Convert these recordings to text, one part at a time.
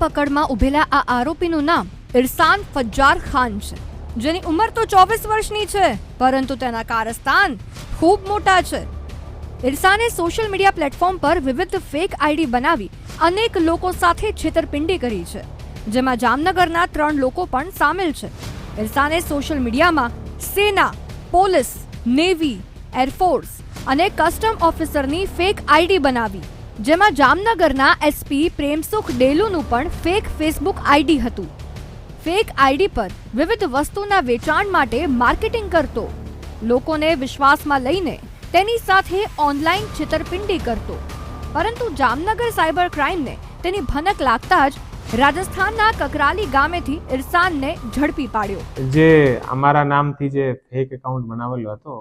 પકડમાં ઉભેલા આ આરોપીનું નામ ઇરસાન ફજ્જાર ખાન છે. જેની ઉંમર તો ચોવીસ વર્ષની છે, પરંતુ તેના કારસ્તાન ખૂબ મોટા છે. ઇરસાને સોશિયલ મીડિયા પ્લેટફોર્મ પર વિવિધ ફેક આઈડી બનાવી અનેક લોકો સાથે છેતરપિંડી કરી છે, જેમાં જામનગરના ત્રણ લોકો પણ સામેલ છે. ઇરસાને સોશિયલ મીડિયામાં સેના, પોલીસ, નેવી, એરફોર્સ અને કસ્ટમ ઓફિસરની ફેક આઈડી બનાવી જેમાં જામનગરના એસપી પ્રેમસુખ ડેલુનું પણ ફેક ફેસબુક આઈડી હતું. ફેક આઈડી પર વિવિધ વસ્તુના વેચાણ માટે માર્કેટિંગ કરતો. લોકોને વિશ્વાસમાં લઈને તેની સાથે ઓનલાઈન છેતરપિંડી કરતો. પરંતુ જામનગર સાયબર ક્રાઇમને તેની ભનક લાગતા જ રાજસ્થાનના કકરાલી ગામેથી ઇરસાનને ઝડપી પાડ્યો. જે અમારા નામથી જે ફેક એકાઉન્ટ બનાવેલો હતો,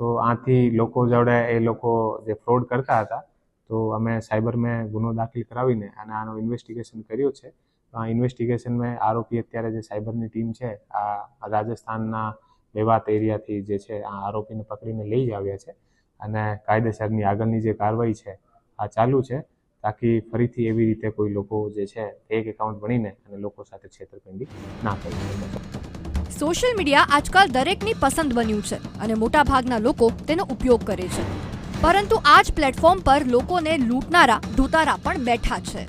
તો આથી લોકો જોડે એ લોકો જે ફ્રોડ કરતા હતા તો અમે સાયબર મેં ગુનો દાખલ કરાવીને અને આનો ઇન્વેસ્ટિગેશન કર્યો છે. આ ઇન્વેસ્ટિગેશન મેં આરોપી અત્યારે જે સાયબરની ટીમ છે, આ રાજસ્થાનના મેવાત એરિયાથી જે છે, આ આરોપીને પકડીને લઈ આવ્યા છે અને કાયદેસરની આગળની જે કાર્યવાહી છે, આ ચાલુ છે. તાકી ફરીથી એવી રીતે કોઈ લોકો જે છે એક એકાઉન્ટ બનીને અને લોકો સાથે છેતરપિંડી ના કરી શકે. સોશિયલ મીડિયા આજકાલ દરેકની પસંદ બન્યું છે અને મોટાભાગના લોકો તેનો ઉપયોગ કરે છે. પરંતુ આ જ પ્લેટફોર્મ પર લોકોને લૂંટનારા ધૂતારા પણ બેઠા છે.